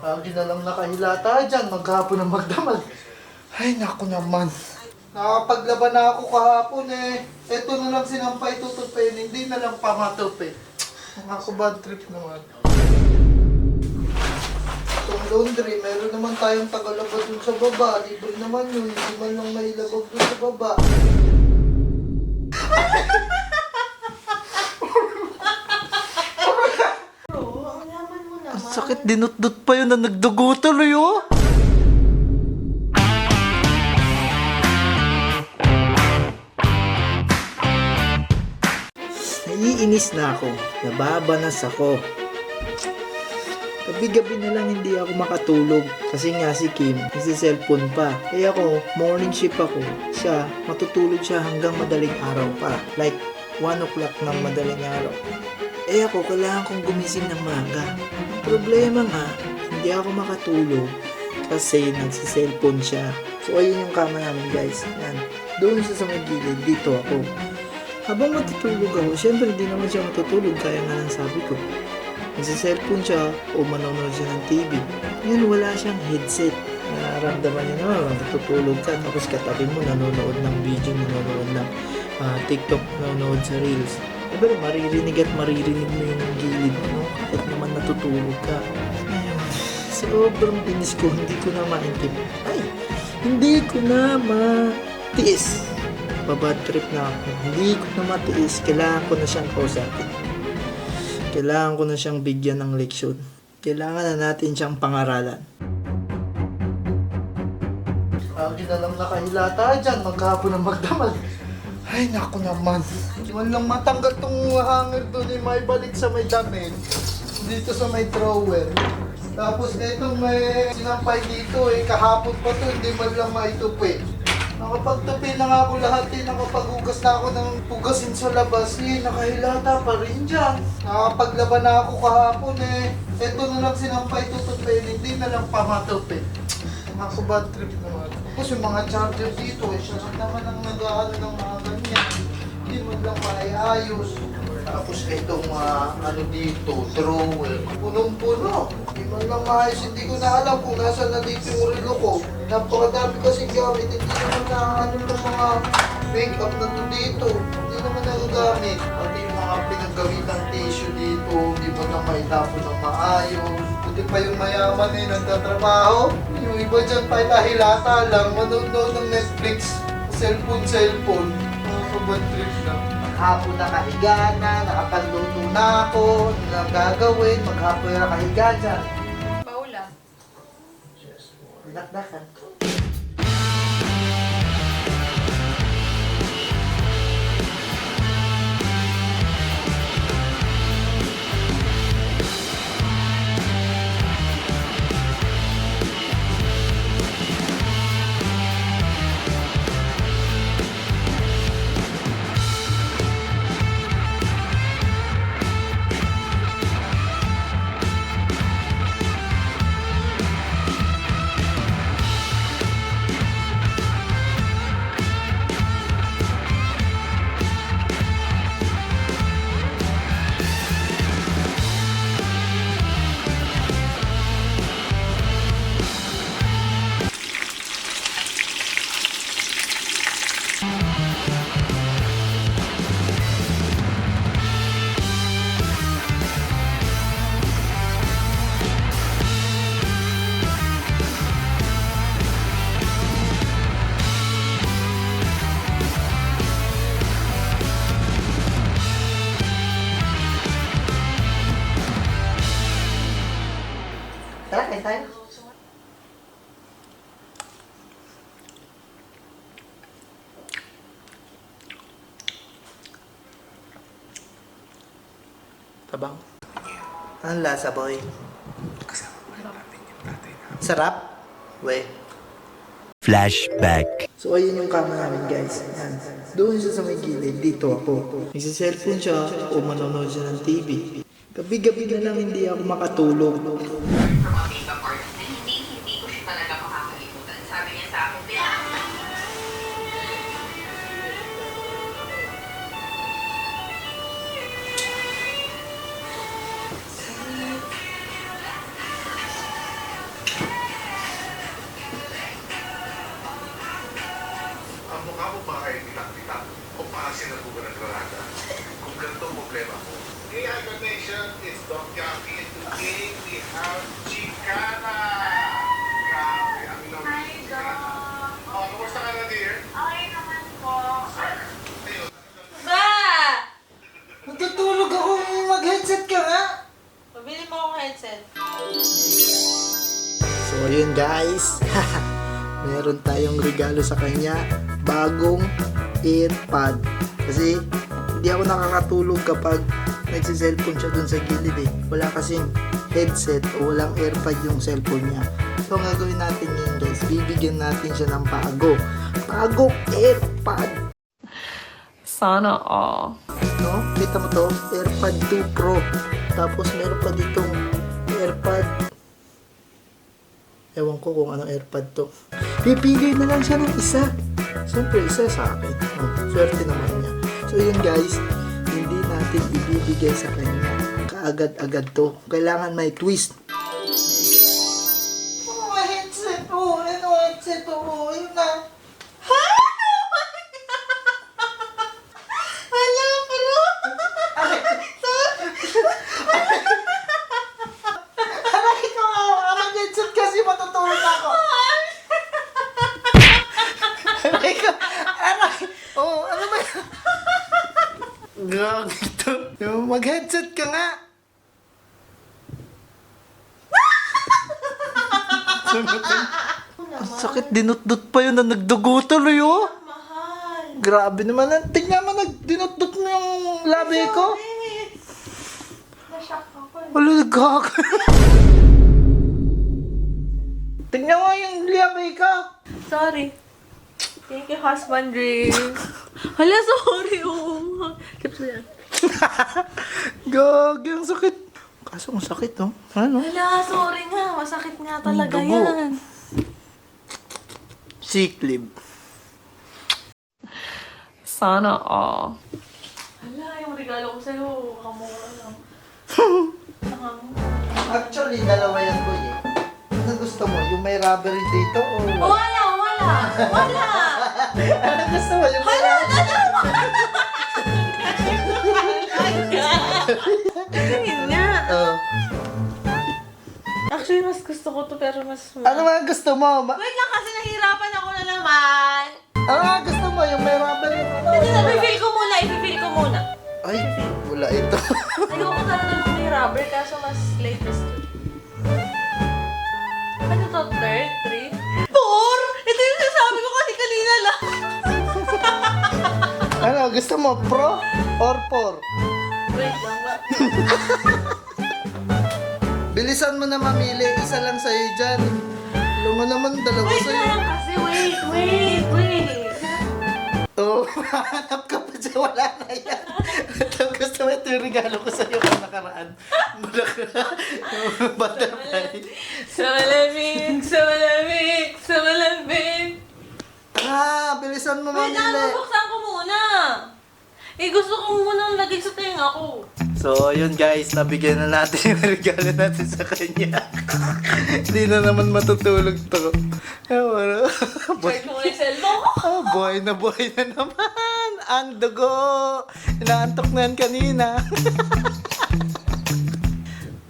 Lagi na lang nakahilata dyan, maghapon ng magdamag. Ay, naku naman. Nakapaglaban na ako kahapon eh. Ito na lang sinampay tutupin, hindi na lang pamatupi. Mga ko bad trip naman. Itong laundry, meron naman tayong tagalabas dun sa baba. Libre naman yun, hindi man lang mailabag dun sa baba. Bro, ang yaman mo naman. Ang sakit, dinut-dut pa yun na nagdugo tuloy oh. Naiinis na ako. Nababanas ako. Gabi-gabi na lang hindi ako makatulog. Kasi nga si Kim, nagsi-cellphone pa. Eh ako, morning shift ako. Siya, matutulog siya hanggang madaling araw pa. Like, 1 o'clock ng madaling araw. Eh ako, kailangan kong gumising ng maaga. Problema nga, hindi ako makatulog kasi nagsi-cellphone siya. So, ayun yung kama namin guys. Yan. Doon siya sa may gilid, dito ako. Habang matutulog ako, syempre hindi naman siya matutulog kaya nga lang sabi ko. Nagsi-cellphone siya o manonood siya ng TV. Ngayon wala siyang headset. Nararamdaman niya naman, matutulog ka tapos katabi mo nanonood ng video, nanonood ng ah, TikTok, nanonood sa Reels. Pero maririnig at maririnig mo yung gilid mo? Kahit naman natutulog ka. Sobrang binis ko, hindi ko na maintip. Ay, hindi ko na matiis. Babad trip na ako. Hindi ko na matiis. Kailangan ko na siyang kausapin. Kailangan ko na siyang bigyan ng leksyon. Kailangan na natin siyang pangaralan. Lagi na lang nakahilata dyan, maghapon ng magdamag. Ay, naku naman. Hindi man lang matanggal tong hanger doon, eh, may balik sa may damit. Dito sa may drawer. Tapos etong may sinampay dito, eh, kahapon pa to, hindi man lang maitupi. Nakapagtupi na nga ako lahat eh, nakapaghugas na ako ng pugasin sa labas eh, nakahilata pa rin dyan. Nakapaglaban na ako kahapon eh. Ito na lang sinampay tutupin, hindi na lang pamatupi. Mga bad trip naman. Tapos yung mga charger dito, eh, siya naman ang nag-ano ng mga ganyan. Hindi mo lang maiayos. Tapos itong ah, ano dito, drawer. Punong-puno. Hindi man lang maayos. Hindi ko na alam kung nasa na dito yung relo ko. Napakadami kasi gamit. Hindi naman na ano ng mga makeup na to dito. Hindi naman nagagamit. Pati yung mga pinaggamitang tissue dito. Hindi mo na maitapon ng maayos. Buti pa yung mayaman eh, nagtatrabaho. Yung iba dyan pa hilata lang, manonood ng Netflix. Cellphone, cellphone. Kabad trip na. Maghapon na kahiga na, nakapagluto na ako, ano na gagawin, maghapon na kahiga dyan. Paula. Dakdakan. Tara, kain tayo. Tabang. Ang lasa, boy. Sarap? We. Flashback. So, ayun yung kama namin, guys. Yan. Doon siya sa may gilid. Dito ako. Nagsa-cellphone siya o manonood siya ng TV. Gabi-gabi na lang hindi ako makatulog. So ayun guys, meron tayong regalo sa kanya, bagong earpod. Kasi hindi ako nakakatulog kapag nagsiselfone siya dun sa gilid eh. Wala kasing headset o walang earpod yung cellphone niya. So ang gagawin natin ngayon guys, bibigyan natin siya ng bago. Bagong earpod. Sana all. No? Kita mo to? AirPod 2 Pro. Tapos meron pa ditong AirPod Ewan ko kung anong AirPod to. Pipili na lang siya ng isa. Siyempre, isa sa akin. Oh, swerte naman niya. So yun guys, hindi natin ibibigay sa kanya kaagad-agad to. Kailangan may twist. Oh, headset. Oh, ano headset? Oh, yun na. Hala, pero... Aray ko nga, ang headset kasi matutulog na ako. Aray ko, aray. Oh, ano ba yun? Grabe ito. Mag-headset ka nga. Ang sakit, dinutdut pa yun na nagdugo tuloy oh. Mahal. Grabe naman. Tingnan mo, nagdinutdut mo yung labi ko. Na-shock ako. Wala, gag. Tingnan mo yung labi ko. Sorry. Thank you, husband dream. Hala, sorry. Oo. Keep mo yan. Gag, ang sakit. Kaso ang sakit, oh. Ano? Hala, sorry nga. Masakit nga talaga dugo. yan. Sick leave. Sana all. Hala, yung regalo ko sa'yo. Kamura lang. Nakamura. Actually, dalawa yan, boy, eh. Ano gusto mo? Yung may rubber dito o... Wala, wala. Wala. ano gusto mo? Yung may rubber? Yun nga. Oh. Actually, mas gusto ko to pero mas... Ano nga gusto mo? Ma- Wait lang kasi nahihirapan ako na naman. ano nga gusto mo? Yung may rubber yung ano? Hindi na, i-feel ko muna, i-feel ko muna. Ay, wala ito. Ayoko talaga ng may rubber kaso mas latest to. Ano to? Third? Three? Four? Ito yung sinasabi ko kasi kanina lang. ano, gusto mo? Pro or por? Wait lang ba? Bilisan mo na mamili. Isa lang sa'yo dyan. Alam mo naman, dalawa Wait sa'yo. lang kasi wait, wait, wait. Oo, oh, hanap ka pa dyan. Wala na yan. Ito, gusto mo ito yung regalo ko sa'yo kung nakaraan. Butterfly. Sa malamig, sa malamig, sa malamig. Ah, bilisan mo Wait lang, mamili. Eh, gusto ko muna lagay sa tenga ko. So, yun guys, nabigyan na natin yung regalo natin sa kanya. Hindi na naman matutulog to. Ewan. Boy, Charge mo na yung cellphone ko. ah, boy na boy na naman. Ang dugo. Inaantok na yan kanina.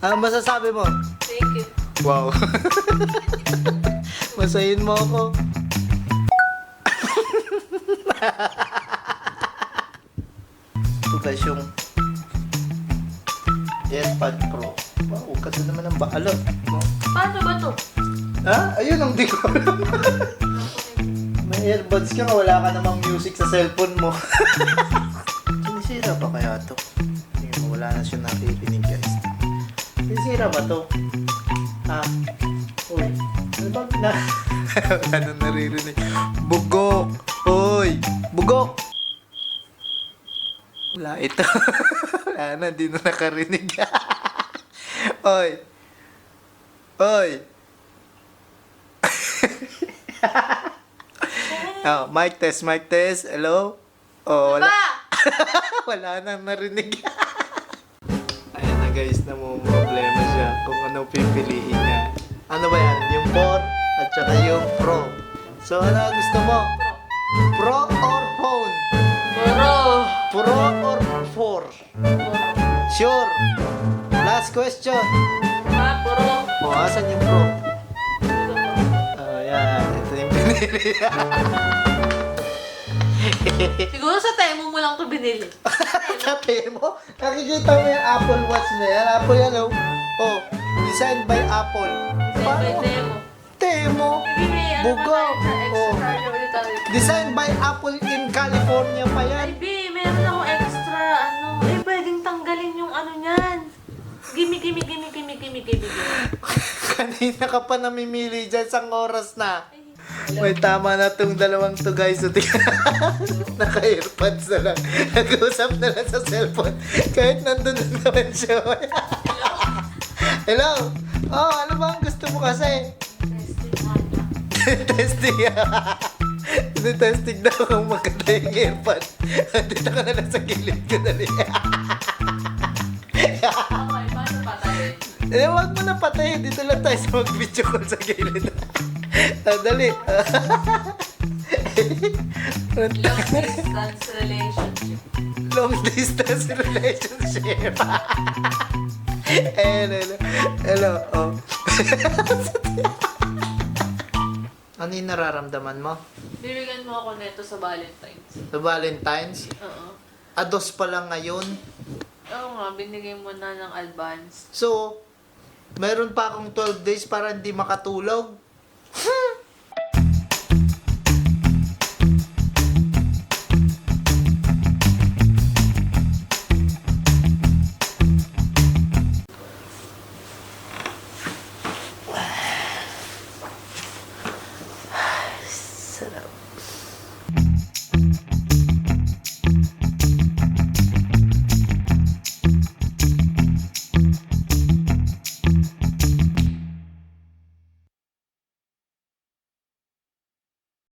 Ano masasabi mo? Thank you. Wow. Masayin mo ako. Yung AirPod Pro. Wow, kasi naman ang baalot. No? Paano ba to? Ha? Ayun ang di ko alam. May earbuds ka, wala ka namang music sa cellphone mo. Sinisira ba kaya to? Tingnan mo, wala na siya nakikinig guys. Sinisira ba to? Ha? Uy, ano ba na? wala na naririnig. Bugok! Uy! Bugok! Wala ito. wala na, di na nakarinig. Oy! Oy! oh, mic test, mic test. Hello? Oh, wala. Ba! wala nang narinig. Ayan na guys, problema siya kung ano pipiliin niya. Ano ba yan? Yung 4 at saka yung Pro. So, ano gusto mo? Pro or phone? Puro. Pro or 4? Sure. Last question. Mga Puro. O, asan yung pro? Ito. Oh, yan. Ito yung pinili. Siguro sa Temo mo lang to binili. Sabi mo, nakikita mo yung Apple Watch na yan. Apple yan, oh. Oh, designed by Apple. May Paano? Temo. Ano Bugaw. Oh. Designed by Apple in California pa yan. Gimme, gimme, gimme, gimme, gimme, gimme. Kanina ka pa namimili dyan sang oras na. May tama na tong dalawang to guys. So. Naka-earpods na lang. Nag-uusap na lang sa cellphone. Kahit nandun na naman siya. Hello? Oh, ano ba ang gusto mo kasi? testing. Hindi testing daw kung maganda yung earpod. Dito ka na lang sa gilid ko paano patayin? Eh, wag mo na patayin. Dito lang tayo sa mag-video call sa gilid. ah, dali. Long distance relationship. Long distance relationship. hello, hello. Hello, oh. ano yung nararamdaman mo? Bibigyan mo ako neto sa Valentine's. Sa Valentine's? Oo. Ados pa lang ngayon. Oo nga, binigay mo na ng advance. So, meron pa akong 12 days para hindi makatulog.